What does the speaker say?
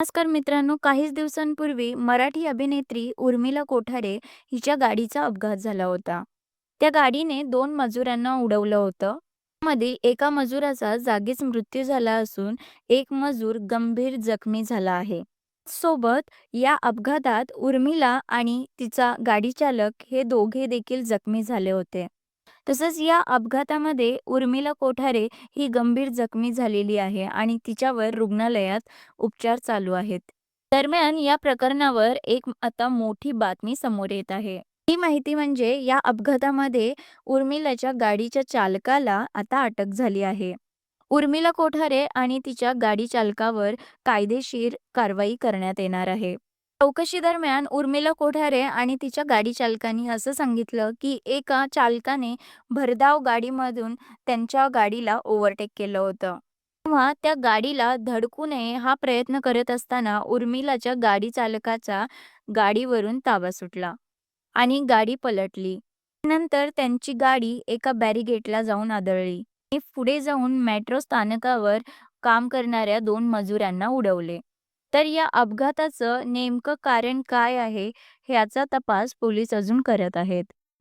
नमस्कार मित्रांनो काहीच दिवसांपूर्वी मराठी अभिनेत्री उर्मिला कोठारे हिच्या गाडीचा अपघात झाला होता. त्या गाडीने दोन मजुरांना उडवलं होतं. मध्ये एका मजुराचा जागीच मृत्यू झाला असून एक मजूर गंभीर जखमी झाला आहे. सोबत या अपघातात उर्मिला आणि तिचा गाडी चालक हे दोघे देखील जखमी झाले होते. तसंच या अपघातामध्ये उर्मिला कोठारे ही गंभीर जखमी झालेली आहे आणि तिच्यावर रुग्णालयात उपचार चालू आहेत. दरम्यान या प्रकरणावर एक आता मोठी बातमी समोर येत आहे. ही माहिती म्हणजे या अपघातामध्ये उर्मिलाच्या गाडीच्या चालकाला आता अटक झाली आहे. उर्मिला कोठारे आणि तिच्या गाडी चालकावर कायदेशीर कारवाई करण्यात येणार आहे. चौकशी दरम्यान उर्मिला कोठारे आणि तिच्या गाडी चालकांनी असं सांगितलं की एका चालकाने भरधाव गाडीमधून त्यांच्या गाडीला ओव्हरटेक केलं होतं. तेव्हा त्या गाडीला धडकू नये हा प्रयत्न करत असताना उर्मिलाच्या गाडी चालकाचा गाडीवरून ताबा सुटला आणि गाडी पलटली. नंतर त्यांची गाडी एका बॅरिगेटला जाऊन आदळली आणि पुढे जाऊन मेट्रो स्थानकावर काम करणाऱ्या दोन मजुरांना उडवले. तर या अपघाताचं नेमकं कारण काय आहे ह्याचा तपास पोलीस अजून करत आहेत.